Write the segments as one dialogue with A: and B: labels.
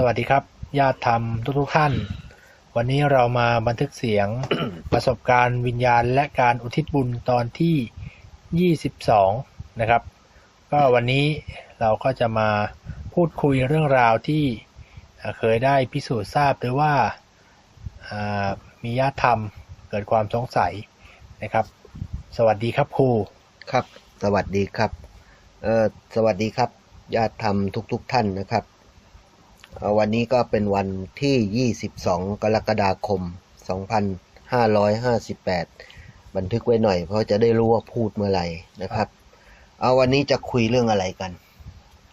A: สวัสดีครับ ญาติธรรมทุกทุกท่าน วันนี้เรามาบันทึกเสียงประสบการณ์วิญญาณและการอุทิศบุญตอนที่ 22 นะครับ ก็วันนี้เราก็จะมาพูดคุยเรื่องราวที่เคยได้พิสูจน์ทราบหรือว่ามีญาติธรรมเกิดความสงสัยนะครับ สวัสดีครับครู
B: ครับ สวัสดีครับเออสวัสดีครับญาติธรรมทุก ๆทท่านนะครับ วันนี้ก็เป็นวันที่ 22 กรกฎาคม 2558 บันทึกไว้หน่อยเพราะจะได้รู้ว่าพูดเมื่อไหร่นะครับ เอาวันนี้จะคุยเรื่องอะไรกัน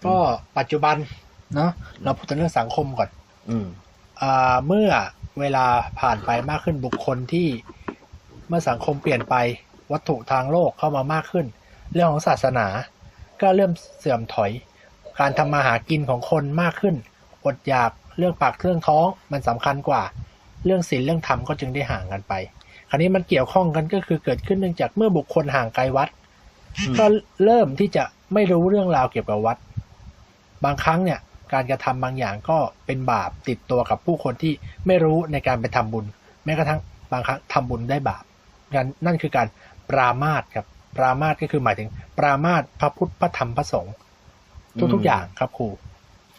A: ก็ปัจจุบันเนาะเราพูดถึงเรื่องสังคมก่อน
B: อืม
A: อ่าเมื่อเวลาผ่านไปมากขึ้นบุคคลที่เมื่อสังคมเปลี่ยนไปวัตถุทางโลกเข้ามามากขึ้น เรื่องของศาสนา ก็เริ่มเสื่อมถอย การทำมาหากินของคนมากขึ้น อดอยากเรื่องปากเรื่องท้องมันสำคัญกว่า เรื่องศีลเรื่องธรรมก็จึงได้ห่างกันไป คราวนี้มันเกี่ยวข้องกันก็คือเกิดขึ้นเนื่องจากเมื่อบุคคลห่างไกลวัด ก็เริ่มที่จะไม่รู้เรื่องราวเกี่ยวกับวัด บางครั้งเนี่ยการกระทำบางอย่างก็เป็นบาปติดตัวกับผู้คนที่ไม่รู้ในการไปทำบุญ แม้กระทั่งบางครั้งทำบุญได้บาปงั้นนั่นคือการปรามาสครับปรามาสก็คือหมายถึง ปรามาสพระพุทธพระธรรมพระสงฆ์ทุกๆอย่างครับครู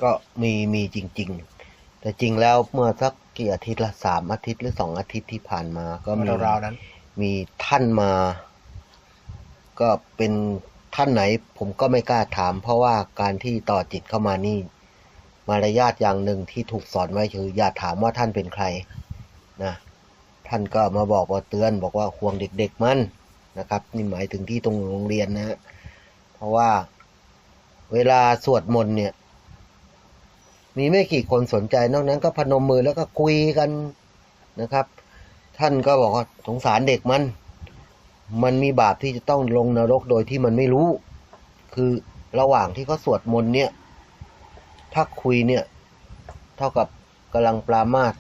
B: ก็มีมีจริง ๆ แต่จริงแล้วเมื่อสักกี่อาทิตย์ละสามอาทิตย์หรือสองอาทิตย์ที่ผ่านมา ก็มี
A: ราวๆนั้น
B: มีท่านมา ก็เป็นท่านไหน ผมก็ไม่กล้าถาม เพราะว่าการที่ต่อจิตเข้ามานี่ มารยาทอย่างหนึ่งที่ถูกสอนไว้คืออย่าถามว่าท่านเป็นใครนะท่านก็มาบอกว่าเตือน บอกว่าห่วงเด็กๆมันนะครับ นี่หมายถึงที่ตรงโรงเรียนนะฮะเพราะว่าเวลาสวดมนต์เนี่ย มีไม่กี่คนสนใจนอกนั้นก็พนมมือแล้วก็คุยกันนะครับ ท่านก็บอกว่าสงสารเด็กมัน มันมีบาปที่จะต้องลงนรกโดยที่มันไม่รู้ คือระหว่างที่เขาสวดมนต์เนี่ย ถ้าคุยเนี่ย เท่ากับกำลังปรามาส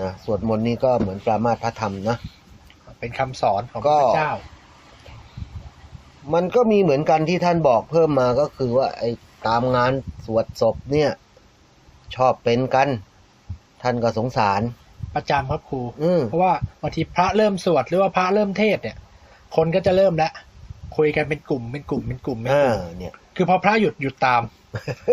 B: นะสวดมนต์นี่ก็เหมือนปรามาสพระธรรมนะ
A: เป็นคำสอนของพ
B: ก็
A: ระเจ้า
B: มันก็มีเหมือนกันที่ท่านบอกเพิ่มมาก็คือว่าไอ้ตามงานสวดศพเนี่ย ชอบเป็นกัน ท่านก็สงสาร
A: ประจำครับครู
B: อืม
A: เพราะว่าบางทีพระเริ่มสวดหรือว่าพระเริ่มเทศน์เนี่ย คนก็จะเริ่มแล้วคุยกันเป็นกลุ่มเป็นกลุ่มเป็นกลุ่มเป็นก
B: อ่า
A: ลุ่ม
B: เนี่ย
A: คือพอพระหยุดหยุดตาม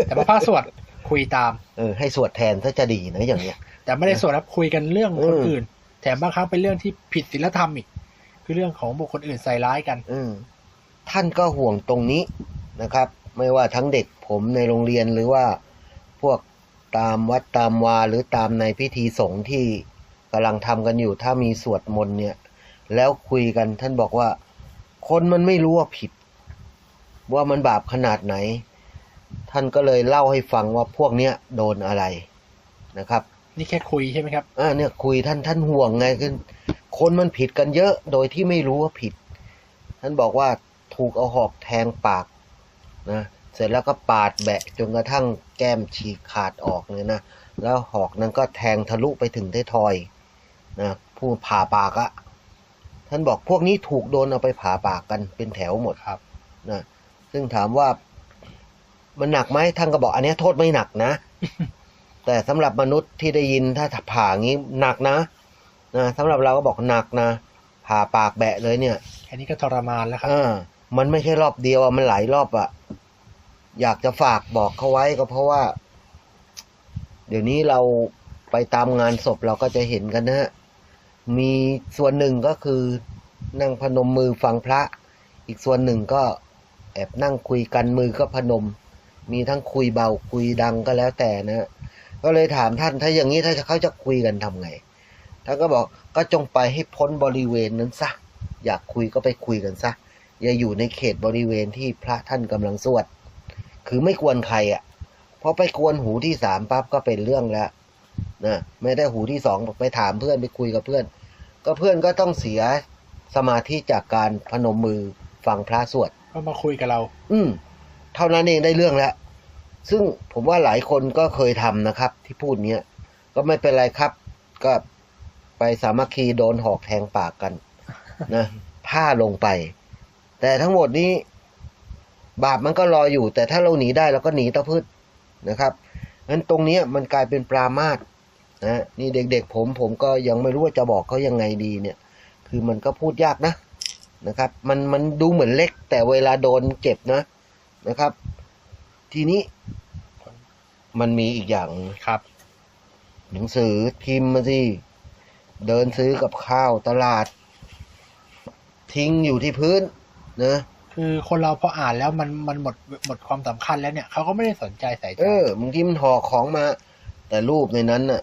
A: แต่พอพระสวดคุยตาม
B: เออให้สวดแทนถ้าจะดีนะอย่างเนี้ย
A: แต่ไม่ได้สวดครับคุยกันเรื่องคน
B: อืม
A: อื่น แถมบางครั้งเป็นเรื่องที่ผิดศีลธรรมอีก คือเรื่องของบุคคลอื่นใส่ร้ายกัน
B: อืมท่านก็ห่วงตรงนี้นะครับ ไม่ว่าทั้งเด็กผมในโรงเรียนหรือว่าพวก ตามวัดตามวาหรือตามในพิธีสงฆ์ที่กำลังทำกันอยู่ ถ้ามีสวดมนต์เนี่ย แล้วคุยกันท่านบอกว่า คนมันไม่รู้ว่าผิด ว่ามันบาปขนาดไหน ท่านก็เลยเล่าให้ฟังว่าพวกเนี้ยโดนอะไรนะครับ
A: นี่แค่คุยใช่ไหมครับ
B: อ่าเนี่ยคุยท่านท่านห่วงไงคือคนมันผิดกันเยอะโดยที่ไม่รู้ว่าผิด ท่านบอกว่าถูกเอาหอกแทงปากนะ เสร็จแล้วก็ปาดแบะจนกระทั่งแก้มฉีกขาดออกเลยนะ แล้วหอกนั้นก็แทงทะลุไปถึงท้ายทอยนะผู้ผ่าปากอะท่านบอกพวกนี้ถูกโดนเอาไปผ่าปากกันเป็นแถวหมด
A: ครับ
B: นะซึ่งถามว่ามันหนักไหมท่านก็บอกอันเนี้ยโทษไม่หนักนะ แต่สำหรับมนุษย์ที่ได้ยินถ้าผ่างี้หนักนะนะสำหรับเราก็บอกหนักนะผ่าปากแบะเลยเนี่ย
A: แค่นี้ก็ทรมานแล้วครับ
B: อ่ามันไม่ใช่รอบเดียวอะมันหลายรอบอะ อยากจะฝากบอกเขาไว้ก็เพราะว่า เดี๋ยวนี้เราไปตามงานศพเราก็จะเห็นกันนะฮะมีส่วนหนึ่งก็คือนั่งพนมมือฟังพระ อีกส่วนหนึ่งก็แอบนั่งคุยกันมือก็พนม มีทั้งคุยเบาคุยดังก็แล้วแต่นะ ก็เลยถามท่านถ้าอย่างนี้ถ้าเขาจะคุยกันทำไงท่านก็บอกก็จงไปให้พ้นบริเวณนั้นซะอยากคุยก็ไปคุยกันซะอย่าอยู่ในเขตบริเวณที่พระท่านกำลังสวด คือไม่ควรใครอะพอไปกวนหูที่สามปั๊บก็เป็นเรื่องแล้วนะไม่ได้หูที่สองไปถามเพื่อนไปคุยกับเพื่อน ก็เพื่อนก็ต้องเสียสมาธิจากการพนมมือฟังพระสวด
A: ก็มาคุยกับเรา
B: อืมเท่านั้นเองได้เรื่องแล้ว ซึ่งผมว่าหลายคนก็เคยทำนะครับ ที่พูดเนี้ยก็ไม่เป็นไรครับ ก็ไปสามัคคีโดนหอกแทงปากกัน นะผ้าลงไป แต่ทั้งหมดนี้ บาปมันก็รออยู่ แต่ถ้าเราหนีได้เราก็หนีตะพืชนะครับนั้นตรงเนี้ยมันกลายเป็นปรามาสนะนี่เด็กๆผมผมก็ยังไม่รู้ว่าจะบอกเขายังไงดีเนี่ย คือมันก็พูดยากนะนะครับ มันมันดูเหมือนเล็ก แต่เวลาโดนเจ็บนะนะครับ ทีนี้มันมีอีกอย่างหนึ่ง
A: ครับ
B: หนังสือพิมพ์มาสิเดินซื้อกับข้าวตลาด ทิ้งอยู่ที่พื้นนะ
A: คือคนเราพออ่านแล้วมันมันหมดหมดความสำคัญแล้วเนี่ยเขาก็ไม่ได้สนใจใส่ใจ
B: เออบางทีมันห่อของมา แต่รูปในนั้นน่ะ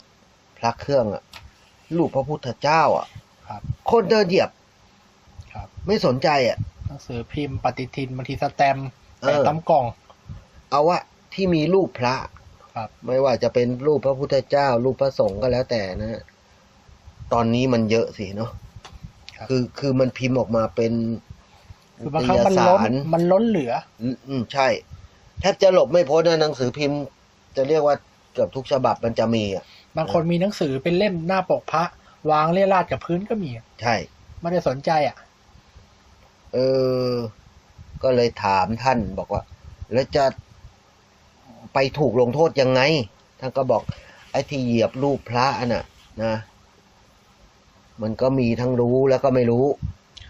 B: พระเครื่องอะ รูปพระพุทธเจ้า อะ
A: ครับ
B: คนเดินเหยียบ
A: ครับ
B: ไม่สนใจอะ
A: หนังสือพิมพ์ปฏิทินบางทีสแตมป์
B: เออ
A: แปะตำกล่อง
B: เอาว่าที่มีรูปพระ
A: ครับ
B: ไม่ว่าจะเป็นรูปพระพุทธเจ้า รูปพระสงฆ์ก็แล้วแต่นะตอนนี้มันเยอะสิเนาะ
A: ครับ
B: คือคือมันพิมพ์ออกมาเป็น
A: คือบางครั้งมันล้นมันล้นเหลือ
B: อืมอืมใช่ แทบจะหลบไม่พ้นนะหนังสือพิมพ์ จะเรียกว่าเกือบทุกฉบับมันจะมีอะ
A: บางคนมีหนังสือเป็นเล่มหน้าปกพระ วางเรียราดกับพื้นก็มี
B: ใช่
A: ไม่ได้สนใจอะ
B: เออ ก็เลยถามท่านบอกว่า แล้วจะไปถูกลงโทษยังไง ท่านก็บอก ไอ้ที่เหยียบรูปพระอะน่ะ นะ มันก็มีทั้งรู้แล้วก็ไม่รู้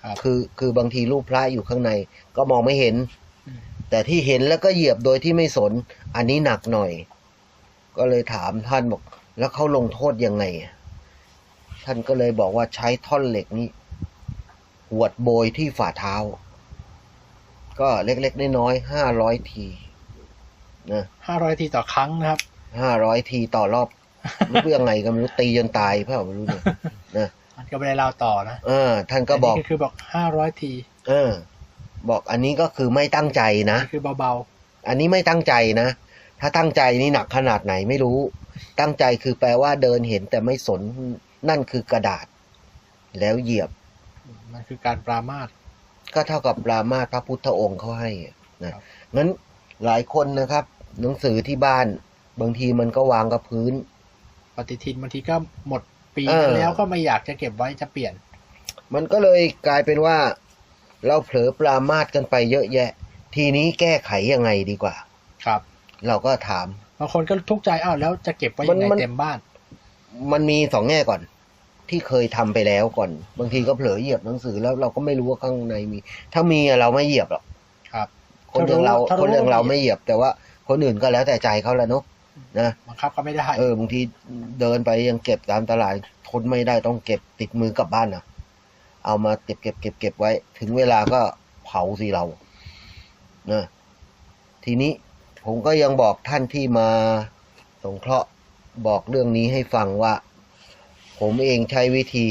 A: ครับ
B: คือคือบางทีรูปพระอยู่ข้างในก็มองไม่เห็น
A: อืม
B: แต่ที่เห็นแล้วก็เหยียบโดยที่ไม่สน อันนี้หนักหน่อย ก็เลยถามท่านบอก แล้วเขาลงโทษยังไงอะท่านก็เลยบอกว่าใช้ท่อนเหล็กนี้หวดโบยที่ฝ่าเท้า ก็เล็กๆน้อยๆห้าร้อยทีนะ
A: ห้าร้อยทีต่อครั้งนะครับ
B: ห้าร้อยทีต่อรอบไม่รู้ยังไงก็ไม่รู้ตีจนตายเปล่าไม่รู้เนี่ยนะ
A: มันก็ไม่ได้เล่าต่อนะ
B: เออ ท่านก็บอก
A: นนี้คือบอกห้าร้อยที
B: เออ บอกอันนี้ก็คือไม่ตั้งใจนะ
A: นี่คือเบา
B: อันนี้ไม่ตั้งใจนะ ถ้าตั้งใจนี่หนักขนาดไหนไม่รู้ ตั้งใจคือแปลว่าเดินเห็นแต่ไม่สนนั่นคือกระดาษ แล้วเหยียบ
A: ๆมันคือการปรามาส
B: ก็เท่ากับปรามาสพระพุทธองค์เขาให้อะนะครับงั้นหลายคนนะครับ หนังสือที่บ้าน บางทีมันก็วางกับพื้น
A: ปฏิทินบางทีก็หมด ปี
B: เออ
A: แล้วก็ไม่อยากจะเก็บไว้จะเปลี่ยน
B: มันก็เลยกลายเป็นว่า เราเผลอปรามาสกันไปเยอะแยะ ทีนี้แก้ไขยังไงดีกว่า
A: ครับ
B: เราก็ถาม
A: บางคนก็ทุกข์ใจอ้าวแล้วจะเก็บไว้ยังไง
B: มันมัน
A: เต็มบ้าน
B: มันมีสองแง่ก่อน ที่เคยทำไปแล้วก่อน บางทีก็เผลอเหยียบหนังสือแล้วเราก็ไม่รู้ว่าข้างในมี ถ้ามีอะเราไม่เหยียบหรอก
A: ครับ
B: คนอย่างเรา
A: ถ้ารู้
B: คนอย่างเรา
A: ว่ามี
B: ไม่เหยียบแต่ว่าคนอื่นก็แล้วแต่ใจเขาแหละเนาะ นะ
A: บังคับก็ไม่ได้
B: เออบางทีเดินไปยังเก็บตามตลาดทนไม่ได้ต้องเก็บติดมือกลับบ้านนะเอามาเก็บเก็บเก็บเก็บไว้ ถึงเวลาก็เผาสิเรานะทีนี้ผมก็ยังบอกท่านที่มาสงเคราะห์บอกเรื่องนี้ให้ฟังว่า ผมเองใช้วิธี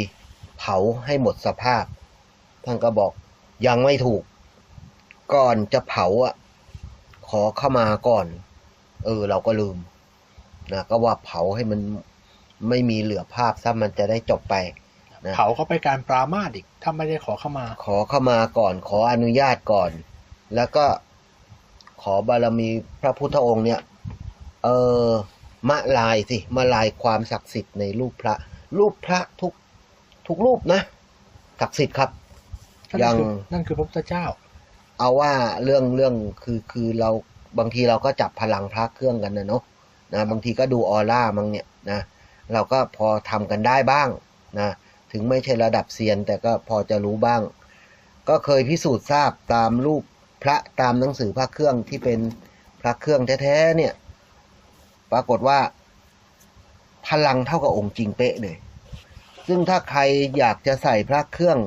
B: เผาให้หมดสภาพ ท่านก็บอกยังไม่ถูก ก่อนจะเผาอะ ขอเข้ามาก่อน เออ เราก็ลืม นะก็ว่าเผาให้มันไม่มีเหลือภาพซะมันจะได้จบไปนะ
A: เผาก็ไปนการปรามาสอีกถ้าไม่ได้ขอเข้ามา
B: ขอเข้ามาก่อน ขออนุญาตก่อน แล้วก็ขอบารมีพระพุทธองค์เนี่ย เออมะลายสิมาลายความศักดิ์สิทธิ์ในรูปพระ รูปพระทุกทุกรูปนะศักดิ์สิทธิ์ครับ
A: นั่น
B: ยัง
A: คือนั่นคือพระพุทธเจ้า
B: เอาว่าเรื่องเรื่องคือคือเราบางทีเราก็จับพลังพระเครื่องกันนะเนาะ นะบางทีก็ดูออร่ามั้งเนี่ยนะเราก็พอทำกันได้บ้างนะถึงไม่ใช่ระดับเซียนแต่ก็พอจะรู้บ้าง ก็เคยพิสูจน์ทราบตามรูปพระตามหนังสือพระเครื่องที่เป็นพระเครื่องแท้ๆเนี่ย ปรากฏว่า พลังเท่ากับองค์จริงเป๊ะเลย ซึ่งถ้าใครอยากจะใส่พระเครื่อง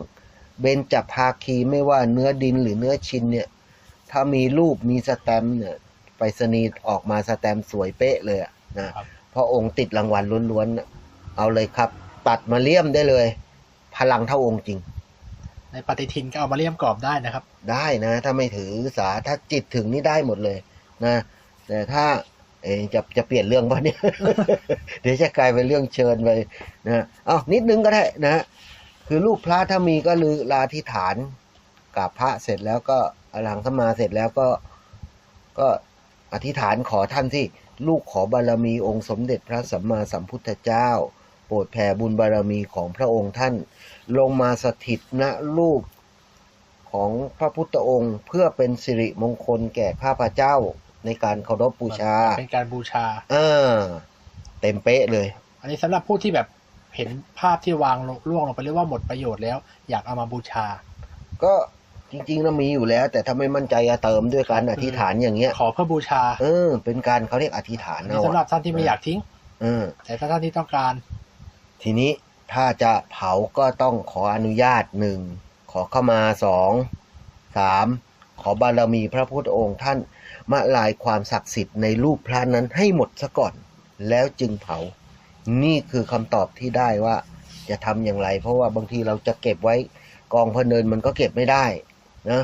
B: เบญจภาคีไม่ว่าเนื้อดินหรือเนื้อชินเนี่ย ถ้ามีรูปมีสแตมเนี่ย ไปรษณีย์ออกมาสแตมป์สวยเป๊ะเลยอะนะครับเพราะองค์ติดรางวัลล้วนๆน่ะเอาเลยครับ ตัดมาเลี่ยมได้เลย พลังเท่าองค์จริง
A: ในปฏิทินก็เอามาเลี่ยมกรอบได้นะครับ
B: ได้นะ ถ้าไม่ถือสาถ้าจิตถึงนี่ได้หมดเลยนะ แต่ถ้าเอะจะจะเปลี่ยนเรื่องป่ะเนี่ย เดี๋ยวจะกลายเป็นเรื่องเชิญไปนะเอานิดนึงก็ได้นะ คือรูปพระถ้ามีก็ลือลาธิษฐานกับพระเสร็จแล้วก็อลังสมาเสร็จแล้วก็ก็ อธิษฐานขอท่านที่ลูกขอบารมีองค์สมเด็จพระสัมมาสัมพุทธเจ้า โปรดแผ่บุญบารมีของพระองค์ท่าน ลงมาสถิตณรูปของพระพุทธองค์เพื่อเป็นสิริมงคลแก่ข้าพเจ้าในการเคารพบูชา
A: เป็นการบูชา
B: เออเต็มเป๊ะเลย
A: อันนี้สำหรับผู้ที่แบบเห็นภาพที่วางลงล่วงลงไปเรียกว่าหมดประโยชน์แล้ว อยากเอามาบูชา
B: ก็ จริงๆแล้วมีอยู่แล้ว แต่ถ้าไม่มั่นใจจะเติมด้วยการอธิษฐานอย่างเงี้ย
A: ขอเพื่อบูชา
B: เออ เป็นการเขาเรียกอธิษฐาน
A: อันนี้
B: เอา
A: สำหรับ
B: อะ
A: ท่านที่ไม่อยากทิ้ง
B: เออ
A: แต่ถ้าท่านที่ต้องการ
B: ทีนี้ถ้าจะเผาก็ต้องขออนุญาตหนึ่งขอเข้ามาสองสามขอบารมีพระพุทธองค์ท่านมาลายความศักดิ์สิทธิ์ในรูปพระนั้นให้หมดซะก่อน แล้วจึงเผา นี่คือคำตอบที่ได้ว่าจะทำอย่างไร เพราะว่าบางทีเราจะเก็บไว้กองพะเนินมันก็เก็บไม่ได้ นะ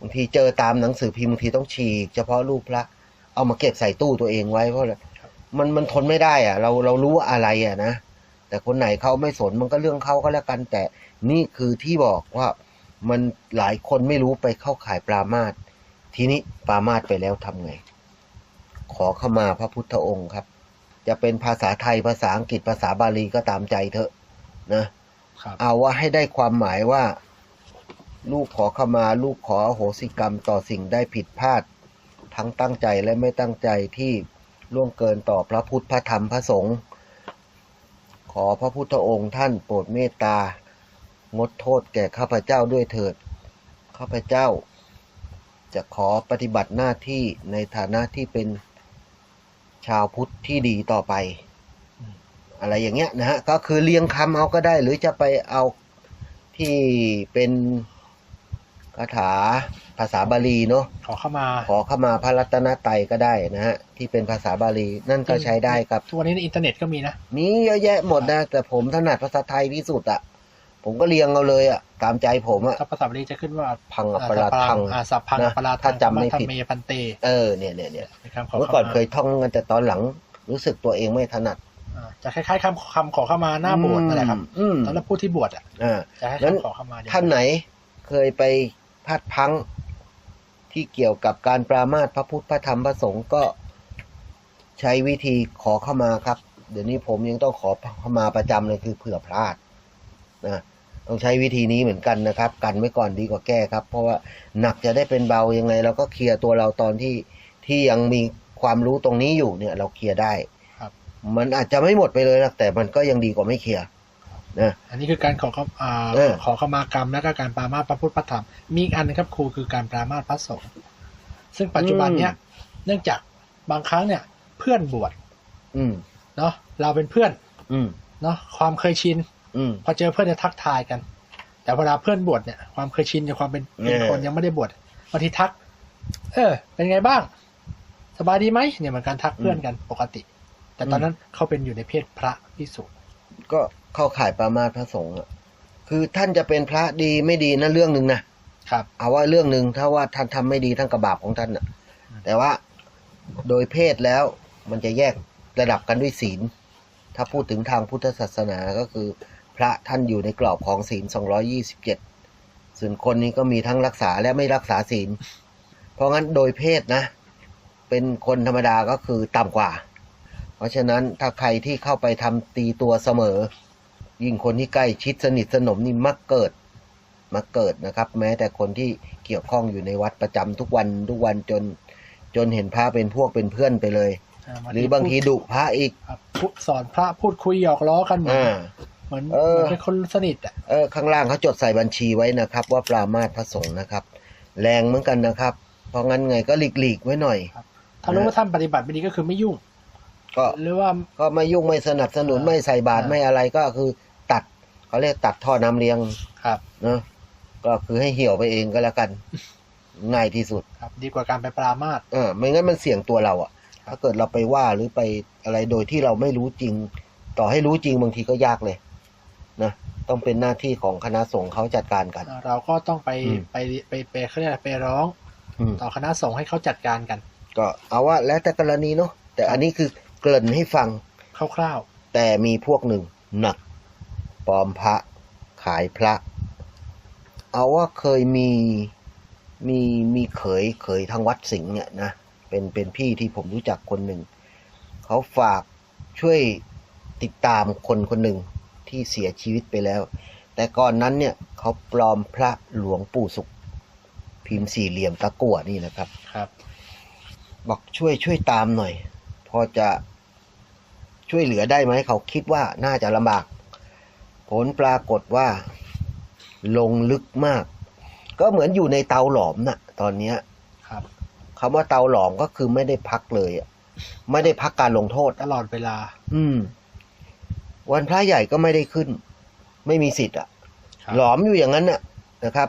B: บางทีเจอตามหนังสือพิมพ์บางทีต้องฉีกเฉพาะรูปพระ เอามาเก็บใส่ตู้ตัวเองไว้เพราะอะไรมันมันทนไม่ได้อะเราเรารู้ว่าอะไรอะนะแต่คนไหนเขาไม่สนมันก็เรื่องเขาก็แล้วกัน แต่นี่คือที่บอกว่ามันหลายคนไม่รู้ไปเข้าข่ายปรามาสทีนี้ปรามาสไปแล้วทำไง ขอเข้ามาพระพุทธองค์ครับ จะเป็นภาษาไทยภาษาอังกฤษภาษาบาลีก็ตามใจเถอะนะ
A: ครับ
B: เอาว่าให้ได้ความหมายว่า ลูกขอเข้ามาลูกขออโหสิกรรมต่อสิ่งได้ผิดพลาด ทั้งตั้งใจและไม่ตั้งใจที่ล่วงเกินต่อพระพุทธพระธรรมพระสงฆ์ขอพระพุทธองค์ท่านโปรดเมตตางดโทษแก่ข้าพเจ้าด้วยเถิด ข้าพเจ้า จะขอปฏิบัติหน้าที่ในฐานะที่เป็นชาวพุทธที่ดีต่อไป อะไรอย่างเงี้ยนะฮะก็คือเรียงคำเอาก็ได้ หรือจะไปเอาที่เป็น คาถาภาษาบาลีเนาะ
A: ขอเข้ามา
B: ขอเข้ามาพระรัตนตรัยก็ได้นะฮะที่เป็นภาษาบาลีนั่นก็ใช้ได้ครับ
A: ทุกวันนี้ในอินเทอร์เน็ตก็มีนะ
B: มีเยอะแยะหมดนะแต่ผมถนัดภาษาไทยที่สุดอะผมก็เรียงเอาเลยอะตามใจผมอะ
A: ถ้าภาษาบาลีจะขึ้นว่า
B: พังอปราทัง
A: อ่าสัพพัง
B: นะ
A: อปราทั
B: ถ้างจำไม่ผิด
A: ธรรเมพันเต
B: เออเนี่ยเนี่ยเนี่ย
A: เป็นคำขอ
B: เมื่อ
A: เข้า
B: ก่อน
A: มา
B: เคยท่องกันแต่ตอนหลังรู้สึกตัวเองไม่ถนัด
A: อ่าจะคล้ายๆคำคำขอเข้ามาหน้าโบสถ์นั่นแหละครับ
B: อืม
A: สำหรับผู้ที่บวชอะ
B: อ่า
A: จะให้
B: งั้น
A: คำขอเข้ามาเดียว
B: ท่านไหนเคยไป พาดพลังที่เกี่ยวกับการปรามาสพระพุทธพระธรรมพระสงฆ์ก็ใช้วิธีขอเข้ามาครับ เดี๋ยวนี้ผมยังต้องขอเข้ามาประจำเลยคือเผื่อพลาดนะต้องใช้วิธีนี้เหมือนกันนะครับ กันไว้ก่อนดีกว่าแก้ครับ เพราะว่าหนักจะได้เป็นเบายังไง เราก็เคลียร์ตัวเราตอนที่ที่ยังมีความรู้ตรงนี้อยู่เนี่ย เราเคลียร์ได้
A: ครับ
B: มันอาจจะไม่หมดไปเลยนะแต่มันก็ยังดีกว่าไม่เคลียร์ นะ
A: อันนี้คือการขอเข้าอ่า
B: เออ
A: ขอเข้ามากรรมแล้วก็การปรามาสพระพุทธพระธรรม มีอีกอันหนึงครับครูคือการปรามาสพระสงฆ์ซึ่งปัจจุบันเนี้ยเนื่องจากบางครั้งเนี่ย เพื่อนบวช
B: อืม
A: เนาะเราเป็นเพื่อน
B: อืม
A: เนาะความเคยชิน
B: อืม
A: พอเจอเพื่อนจะทักทายกัน แต่เวลาเพื่อนบวชเนี่ยความเคยชินกับความเป็นเป็น
B: เออ
A: คนยังไม่ได้บวชบางทีทัก เออ เป็นไงบ้าง สบายดีไหมเนี่ยเหมือนการทักเพื่อนกันปกติ แต่ตอนนั้นเขาเป็นอยู่ในเพศพระพิสุ
B: ก็ เข้าข่ายปรามาสพระสงฆ์อะคือท่านจะเป็นพระดีไม่ดีนั่นเรื่องหนึ่งนะครับ เอาว่าเรื่องหนึ่งถ้าว่าท่านทำไม่ดีท่านกระบาปของท่านน่ะ
A: อืม
B: แต่ว่าโดยเพศแล้วมันจะแยกระดับกันด้วยศีล ถ้าพูดถึงทางพุทธศาสนาก็คือ พระท่านอยู่ในกรอบของศีล 227 ส่วนคนนี้ก็มีทั้งรักษาและไม่รักษาศีล เพราะงั้นโดยเพศนะ เป็นคนธรรมดาก็คือต่ำกว่า เพราะฉะนั้นถ้าใครที่เข้าไปทำตีตัวเสมอ ยิ่งคนที่ใกล้ชิดสนิทสนมนี่มักเกิดมักเกิดนะครับ แม้แต่คนที่เกี่ยวข้องอยู่ในวัดประจำทุกวันทุกวันจน จนเห็นพระเป็นพวกเป็นเพื่อนไปเลย หรือบางทีดุพระอีก
A: ครับพูดสอนพระพูดคุยหยอกล้อกันเหมือน
B: อ่า
A: เหมือน
B: เออ
A: เหมือนเป็นคนสนิทอะ
B: เออข้างล่างเขาจดใส่บัญชีไว้นะครับ ว่าปรามาสพระสงฆ์นะครับ แรงเหมือนกันนะครับ เพราะงั้นไงก็หลีกหลีกๆไว้หน่อย
A: ถ้ารู้ว่าท่านปฏิบัติไม่ดีก็คือไม่ยุ่ง
B: ก็
A: หรือว่า
B: ก็ไม่ยุ่งไม่สนับสนุน
A: อ่า
B: ไม่ใส่บาตร
A: อ่า
B: ไม่อะไรก็คือตัดเขาเรียกตัดท่อน้ำเลี้ยง
A: ครับ
B: เนอะก็คือให้เหี่ยวไปเองก็แล้วกันง่ายที่สุด
A: ครับ ดีกว่าการไปปรามาส
B: เออไม่งั้นมันเสี่ยงตัวเราอะ
A: ครับ
B: ถ้าเกิดเราไปว่าหรือไปอะไรโดยที่เราไม่รู้จริง ต่อให้รู้จริงบางทีก็ยากเลยนะต้องเป็นหน้าที่ของคณะสงฆ์เขาจัดการกัน
A: เราก็ต้องไป
B: อืม
A: ไปไปไปเขาเรียกอะไรไปร้อง
B: อืม
A: ต่อคณะสงฆ์ให้เขาจัดการกัน
B: ก็เอาว่าแล้วแต่กรณีเนาะแต่อันนี้คือ เกริ่นให้ฟัง
A: คร่าว
B: แต่มีพวกหนึ่งหนักปลอมพระ ขายพระ เอาว่าเคยมีมีมีเขยเขยทางวัดสิงห์เนี่ยนะเป็นเป็นพี่ที่ผมรู้จักคนหนึ่ง เขาฝากช่วยติดตามคนคนหนึ่งที่เสียชีวิตไปแล้ว แต่ก่อนนั้นเนี่ยเขาปลอมพระหลวงปู่สุข พิมพ์สี่เหลี่ยมตะกั่วนี่นะครับ
A: ๆครับ
B: บอกช่วยช่วยตามหน่อย พอจะ ช่วยเหลือได้ไหมเขาคิดว่าน่าจะลำบาก ผลปรากฏว่า ลงลึกมาก ก็เหมือนอยู่ในเตาหลอมน่ะ ตอนเนี้ย
A: ครับ
B: คำว่าเตาหลอมก็คือไม่ได้พักเลยอะไม่ได้พักการลงโทษ
A: ตลอดเวลา
B: อืม วันพระใหญ่ก็ไม่ได้ขึ้น ไม่มีสิทธิ์อะ
A: ครับ
B: หลอมอยู่อย่างนั้นน่ะนะครับ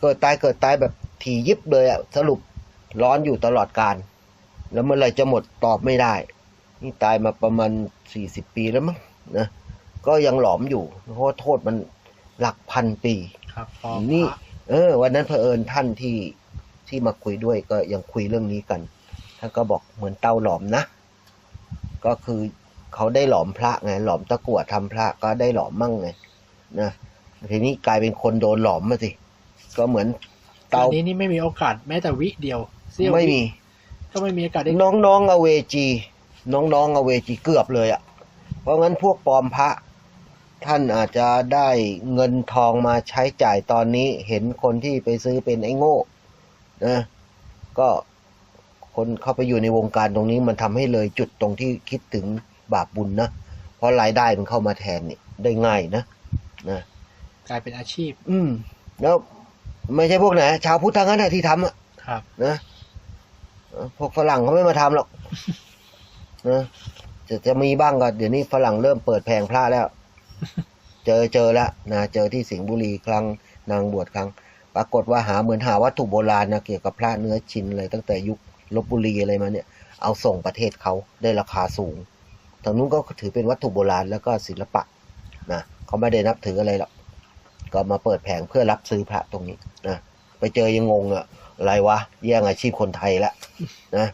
B: เกิดตายเกิดตายแบบถี่ยิบเลยอะสรุปร้อนอยู่ตลอดการ แล้วเมื่อไหรจะหมดตอบไม่ได้ นี่ตายมาประมาณสี่สิบปีแล้วมั้งนะก็ยังหลอมอยู่ เพราะว่าโทษมันหลักพันปี
A: ครับพอ
B: นี่
A: พระ
B: เออ วันนั้นเผอิญท่านที่ที่มาคุยด้วยก็ยังคุยเรื่องนี้กันท่านก็บอกเหมือนเตาหลอมนะ ก็คือเขาได้หลอมพระไง หลอมตะกั่วทำพระก็ได้หลอมมั่งไงนะทีนี้กลายเป็นคนโดนหลอมมาสิก็เหมือน
A: ตอ
B: เตาน
A: นี้นี่ไม่มีโอกาสแม้แต่วิเดียวเสี้ยว
B: ไม่
A: วิ
B: มี
A: ก็ไม่มีโอกาสได้
B: น้องๆอเวจี น้องๆอเวจีเกือบเลยอะ่ะ เพราะงั้นพวกปลอมพระ ท่านอาจจะได้เงินทองมาใช้จ่ายตอนนี้เห็นคนที่ไปซื้อเป็นไอ้โง่นะก็คนเข้าไปอยู่ในวงการตรงนี้มันทำให้เลยจุดตรงที่คิดถึงบาปบุญนะ เพราะรายได้มันเข้ามาแทนนี่ได้ง่ายนะนะ
A: กลายเป็นอาชีพ
B: อืม แล้ว ไม่ใช่พวกไหนชาวพุทธทางนั้นนะที่ทำอะ
A: ครับ
B: นะเอ่อพวกฝรั่งเขาไม่มาทำหรอก นะจะจะมีบ้างก็เดี๋ยวนี้ฝรั่งเริ่มเปิดแผงพระแล้ว เจอเจอแล้วนะเจอที่สิงห์บุรีครั้งนางบวชครั้ง ปรากฏว่าหาเหมือนหาวัตถุโบราณนะเกี่ยวกับพระเนื้อชิ้นอะไรตั้งแต่ยุคลบบุรีอะไรมาเนี่ย เอาส่งประเทศเขาได้ราคาสูงทางนู้นก็ถือเป็นวัตถุโบราณแล้วก็ศิลปะนะเขาไม่ได้นับถืออะไรหรอกก็มาเปิดแผงเพื่อรับซื้อพระตรงนี้นะไปเจอยังงงอะอะไรวะแย่งอาชีพคนไทยละนะ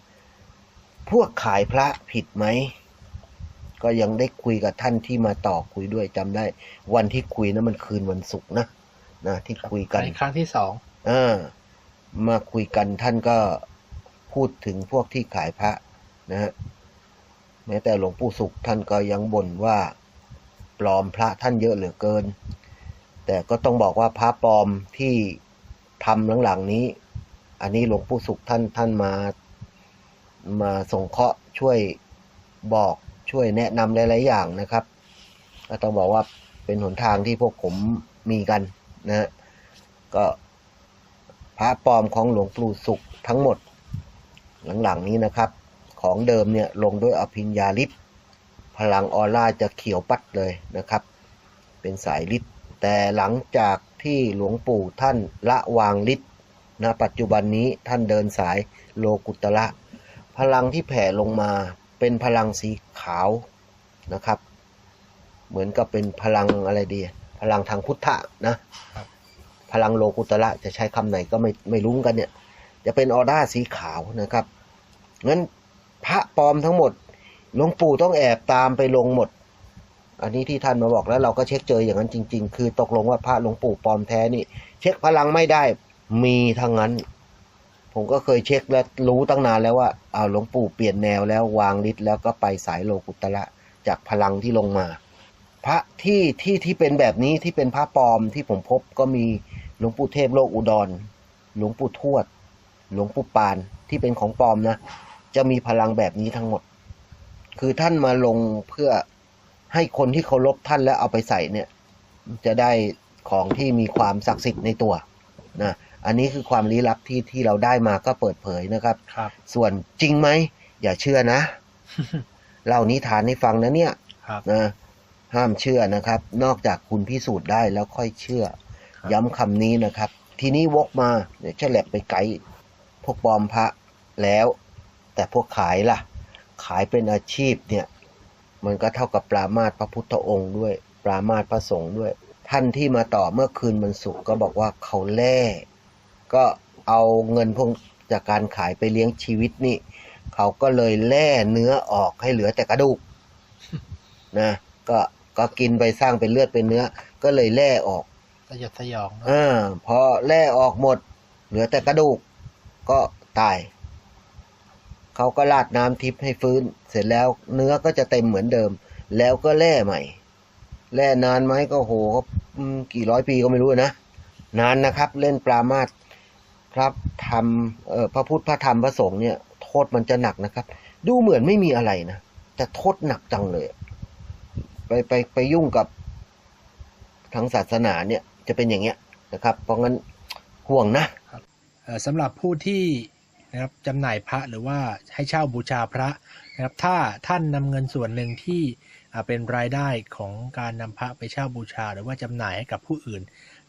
B: พวกขายพระผิดไหม ก็ยังได้คุยกับท่านที่มาต่อคุยด้วยจำได้ วันที่คุยนะมันคืนวันศุกร์นะนะที่คุยกัน
A: ในครั้งที่สอง
B: อ่ามาคุยกันท่านก็พูดถึงพวกที่ขายพระนะฮะแม้แต่หลวงปู่สุขท่านก็ยังบ่นว่าปลอมพระท่านเยอะเหลือเกิน แต่ก็ต้องบอกว่าพระปลอมที่ทำหลังๆนี้ อันนี้หลวงปู่สุขท่านท่านมา มาส่งเคราะห์ช่วยบอกช่วยแนะนำหลายๆอย่างนะครับก็ต้องบอกว่าเป็นหนทางที่พวกผมมีกันนะก็พระปลอมของหลวงปู่สุขทั้งหมด หลังๆนี้นะครับ ของเดิมเนี่ยลงด้วยอภิญญาฤทธิ์พลังออร่าจะเขียวปัดเลยนะครับ เป็นสายฤทธิ์แต่หลังจากที่หลวงปู่ท่านละวางฤทธิ์ณปัจจุบันนี้ท่านเดินสายโลกุตระ พลังที่แผ่ลงมาเป็นพลังสีขาวนะครับ เหมือนกับเป็นพลังอะไรดี พลังทางพุทธะนะพลังโลกุตระจะใช้คำไหนก็ไม่ไม่รู้กันเนี่ย จะเป็นออร่าสีขาวนะครับงั้นพระปลอมทั้งหมดหลวงปู่ต้องแอบตามไปลงหมด อันนี้ที่ท่านมาบอกแล้วเราก็เช็คเจออย่างนั้นจริง ๆ คือตกลงว่าพระหลวงปู่ปลอมแท้นี่ เช็คพลังไม่ได้มีทั้งนั้น ผมก็เคยเช็คและรู้ตั้งนานแล้วว่าเอาหลวงปู่เปลี่ยนแนวแล้ววางฤทธิ์แล้วก็ไปสายโลกุตระจากพลังที่ลงมา พระที่ที่ที่เป็นแบบนี้ที่เป็นพระปลอมที่ผมพบก็มีหลวงปู่เทพโลกอุดร หลวงปู่ทวด หลวงปู่ปานที่เป็นของปลอมนะ จะมีพลังแบบนี้ทั้งหมด คือท่านมาลงเพื่อให้คนที่เคารพท่านแล้วเอาไปใส่เนี่ย จะได้ของที่มีความศักดิ์สิทธิ์ในตัวนะ อันนี้คือความลี้ลับที่ที่เราได้มาก็เปิดเผยนะครับ
A: ครับ
B: ส่วนจริงไหมอย่าเชื่อนะเล่านิทานให้ฟังนะเนี่ย
A: ครับ
B: นะห้ามเชื่อนะครับ นอกจากคุณพิสูจน์ได้แล้วค่อยเชื่อ
A: ครับ
B: ย้ำคำนี้นะครับ ทีนี้วกมาเดี๋ยวฉลับไปไกลพวกปลอมพระแล้ว แต่พวกขายล่ะ ขายเป็นอาชีพเนี่ย มันก็เท่ากับปรามาสพระพุทธองค์ด้วย ปรามาสพระสงฆ์ด้วย ท่านที่มาต่อเมื่อคืนมันสุกร์ก็บอกว่าเขาแล่ ก็เอาเงินพวกจากการขายไปเลี้ยงชีวิตนี่ เขาก็เลยแล่เนื้อออกให้เหลือแต่กระดูกนะก็ก็กินไปสร้างเป็นเลือดเป็นเนื้อ ก็เลยแล่ออก
A: สยดสยองนะ
B: อ่าพอแล่ออกหมด เหลือแต่กระดูก ก็ตาย เขาก็ราดน้ำทิพย์ให้ฟื้น เสร็จแล้วเนื้อก็จะเต็มเหมือนเดิม แล้วก็แล่ใหม่ แล่นานไหมก็โหก็อืมกี่ร้อยปีก็ไม่รู้นะ นานนะครับ เล่นปรามาส พระธรรมเอ่อพระพุทธพระธรรมพระสงฆ์เนี่ยโทษมันจะหนักนะครับ ดูเหมือนไม่มีอะไรนะแต่โทษหนักจังเลย ไปไปไปยุ่งกับทางศาสนาเนี่ยจะเป็นอย่างเงี้ยนะครับ เพราะงั้นห่วงนะ
A: สำหรับผู้ที่นะครับจำหน่ายพระหรือว่าให้เช่าบูชาพระนะครับถ้าท่านนำเงินส่วนหนึ่งที่เป็นรายได้ของการนำพระไปเช่าบูชา หรือว่าจำหน่ายให้กับผู้อื่น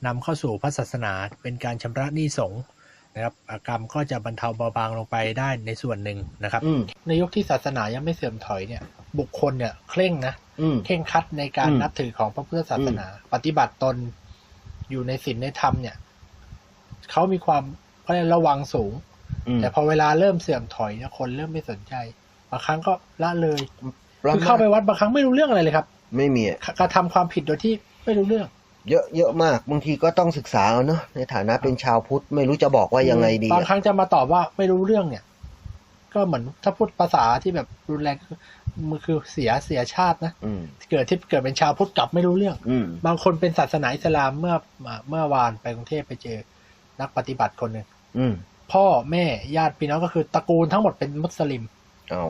A: นำเข้าสู่พระศาสนาเป็นการชำระหนี้สงฆ์ นะครับอ่ากรรมก็จะบรรเทาเบาบางลงไปได้ในส่วนหนึ่งนะครับ
B: อืม
A: ในยุคที่ศาสนายังไม่เสื่อมถอยเนี่ย บุคคลเนี่ยเคร่งนะ
B: อืม
A: เคร่งครัดในการ
B: อืม
A: นับถือของพระพุทธศาสนา ปฏิบัติตนอยู่ในศีลในธรรมเนี่ยเขามีความเขาเรียกระวังสูง
B: อืม
A: แต่พอเวลาเริ่มเสื่อมถอยเนี่ยคนเริ่มไม่สนใจบางครั้งก็ละเลย
B: ประ
A: คือ
B: มา
A: เข้า
B: ณ
A: ไปวัดบางครั้งไม่รู้เรื่องอะไรเลยครับ
B: ไม่มีอะ
A: กระทำความผิดโดยที่ไม่รู้เรื่อง
B: เยอะเยอะมากบางทีก็ต้องศึกษาเอาเนาะในฐานะเป็นชาวพุทธไม่รู้จะบอกว่ายังไงดี
A: บาง
B: อะ
A: ครั้งจะมาตอบว่าไม่รู้เรื่องเนี่ย ก็เหมือนถ้าพูดภาษาที่แบบรุนแรงก็คือมันคือเสียเสียชาตินะ
B: อืม
A: เกิดที่เกิดเป็นชาวพุทธกลับไม่รู้เรื่อง
B: อืม
A: บางคนเป็นศาสนาอิสลามเมื่อเมื่อวานไปกรุงเทพไปเจอนักปฏิบัติคนหนึ่ง
B: อืม
A: พ่อแม่ญาติพี่น้องก็คือตระกูลทั้งหมดเป็นมุสลิม
B: เอา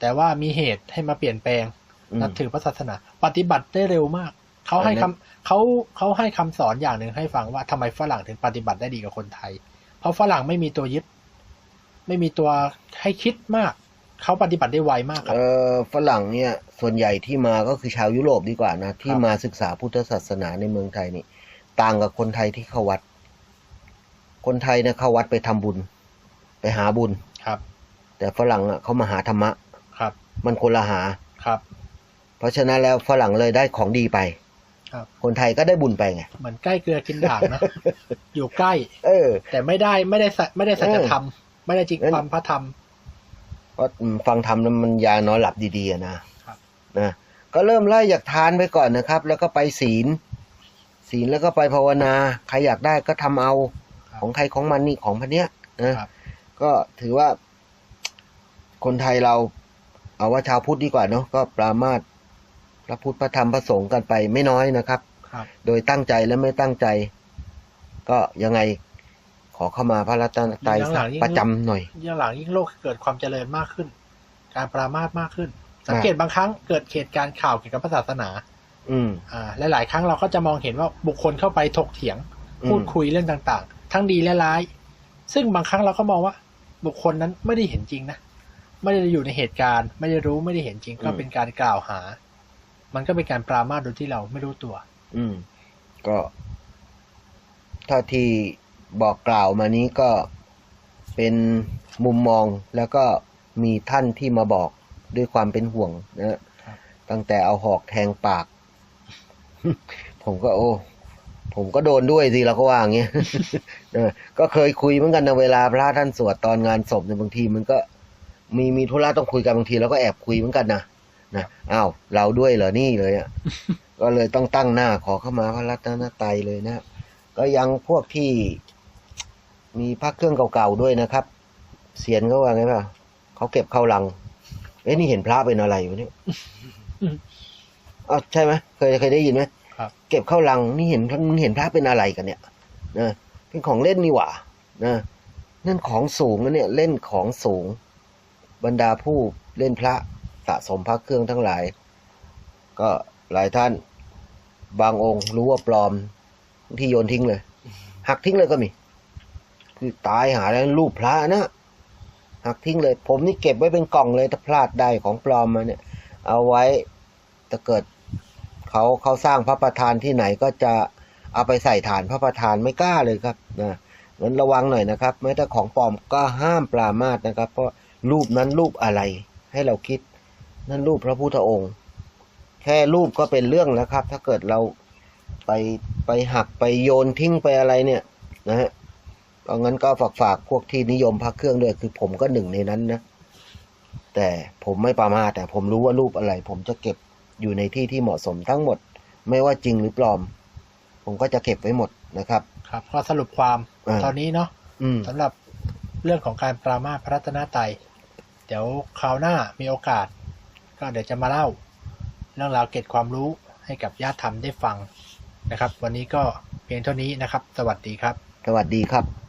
A: แต่ว่ามีเหตุให้มาเปลี่ยนแปลง
B: อืม
A: นับถือพระศาสนา ปฏิบัติได้เร็วมากเขาให้
B: อันนั้
A: คำ
B: น
A: เขาเขาให้คำสอนอย่างหนึ่งให้ฟังว่าทำไมฝรั่งถึงปฏิบัติได้ดีกว่าคนไทย เพราะฝรั่งไม่มีตัวยึด ไม่มีตัวให้คิดมากเขาปฏิบัติได้ไวมากครั
B: เอบอฝรั่งเนี่ย ส่วนใหญ่ที่มาก็คือชาวยุโรปดีกว่านะ ที่
A: ครับ
B: มาศึกษาพุทธศาสนาในเมืองไทยนี่ ต่างกับคนไทยที่เข้าวัด คนไทยเนี่ยเข้าวัดไปทำบุญ ไปหาบุญ
A: ครับ
B: แต่ฝรั่งอะเขามาหาธรรมะ
A: ครับ
B: มันคนละหา
A: ครับ
B: เพราะฉะนั้นแล้วฝรั่งเลยได้ของดีไป
A: ครับ
B: คนไทยก็ได้บุญไปไง
A: เหมือนใกล้เกลือกินด่างนะอยู่ใกล้
B: เออ
A: แต่ไม่ได้ไม่ได้สัไม่ได้สัจธรรม ไม่ได้จริง
B: เอ้ย
A: ความพระธรรม
B: เพราะอืมฟังธรรมแล้วมันยานอนหลับดีๆอะนะครับนะก็เริ่มไล่จากทานไปก่อนนะครับ แล้วก็ไปศีล ศีลแล้วก็ไปภาวนา ใครอยากได้ก็ทำเอา
A: ครับ
B: ของใครของมันนี่ของพันเนี้ยนะครับก็ถือว่าคนไทยเราเอาว่าชาวพุทธดีกว่าเนาะก็ปรามาสพ ระพุทธพระธรรมพระสงฆ์กันไปไม่น้อยนะครับ
A: ครับ
B: โดยตั้งใจและไม่ตั้งใจ ก็ยังไงขอเข้ามาพระรัตนตรัย
A: หลังๆยิ่ง
B: ประจำหน่อย
A: ยิ่งหลังยิ่งโลกเกิดความเจริญมากขึ้น การปรามาสมากขึ้น สังเกตบางครั้งเกิดเหตุการณ์ข่าวเกี่ยวกับพระศาสนา
B: อืม
A: อ่าหลาย ๆ ครั้งเราก็จะมองเห็นว่าบุคคลเข้าไปถกเถียง
B: อืม
A: พูดคุยเรื่องต่าง ๆ ทั้งดีและร้าย ซึ่งบางครั้งเราก็มองว่า บุคคลนั้นไม่ได้เห็นจริงนะไม่ได้อยู่ในเหตุการณ์ ไม่ได้รู้ไม่ได้เห็นจริงก็เป็นการกล่าวหา มันก็เป็นการปรามาสโดยที่เราไม่รู้ตัว
B: อืม ก็ถ้าที่บอกกล่าวมานี้ก็เป็นมุมมองแล้วก็มีท่านที่มาบอกด้วยความเป็นห่วงนะฮะ
A: ครับ
B: ตั้งแต่เอาหอกแทงปาก ผมก็โอ้ผมก็โดนด้วยสิเราก็ว่าอย่างเงี้ยเออก็เคยคุยเหมือนกันนะเวลาพระท่านสวดตอนงานศพเนี่ยบางที มันก็มีมีธุระต้องคุยกันบางทีเราก็แอบคุยเหมือนกันนะ นะอ้าวเราด้วยเหรอนี่เลยอะก็เลยต้องตั้งหน้าขอเข้ามาพระรัตนตรัยเลยนะ ก็ยังพวกที่ มีพระเครื่องเก่าๆด้วยนะครับเสียนเขาว่าไงป่ะเขาเก็บเข้าลัง เอ๊ะนี่เห็นพระเป็นอะไรวะเนี่ย
A: อืม
B: อ้าวใช่ไหมเคยเคยได้ยินไหม
A: ครับ
B: เก็บเข้าลังนี่เห็นมึงเห็นพระเป็นอะไรกันเนี่ยนะเป็นของเล่นนี่หว่านะนั่นของสูงนะเนี่ย เล่นของสูง บรรดาผู้เล่นพระ สะสมพระเครื่องทั้งหลาย ก็หลายท่าน บางองค์รู้ว่าปลอมที่โยนทิ้งเลย หักทิ้งเลยก็มี คือตายหาแล้วรูปพระนะหักทิ้งเลย ผมนี่เก็บไว้เป็นกล่องเลยถ้าพลาดได้ของปลอมมาเนี่ย เอาไว้ถ้าเกิดเขาเขาสร้างพระประธานที่ไหนก็จะเอาไปใส่ฐานพระประธานไม่กล้าเลยครับนะงั้นระวังหน่อยนะครับแม้แต่ของปลอมก็ห้ามปรามาสนะครับ เพราะรูปนั้นรูปอะไรให้เราคิด นั่นรูปพระพุทธองค์ แค่รูปก็เป็นเรื่องแล้วครับ ถ้าเกิดเราไปไปหักไปโยนทิ้งไปอะไรเนี่ยนะฮะเพราะงั้นก็ฝากฝากพวกที่นิยมพระเครื่องด้วย คือผมก็หนึ่งในนั้นนะ แต่ผมไม่ประมาทแต่ผมรู้ว่ารูปอะไร ผมจะเก็บอยู่ในที่ที่เหมาะสมทั้งหมด ไม่ว่าจริงหรือปลอม ผมก็จะเก็บไว้หมดนะครับ
A: ครับก็สรุปความ
B: อ่า
A: ตอนนี้เนาะ
B: อืม
A: สำหรับเรื่องของการปรามาสพระรัตนตรัยเดี๋ยวคราวหน้ามีโอกาส ก็เดี๋ยวจะมาเล่าเรื่องราวเก็ดความรู้ให้กับญาติธรรมได้ฟังนะครับ วันนี้ก็เพียงเท่านี้นะครับ สวัสดีครับ
B: สวัสดีครับ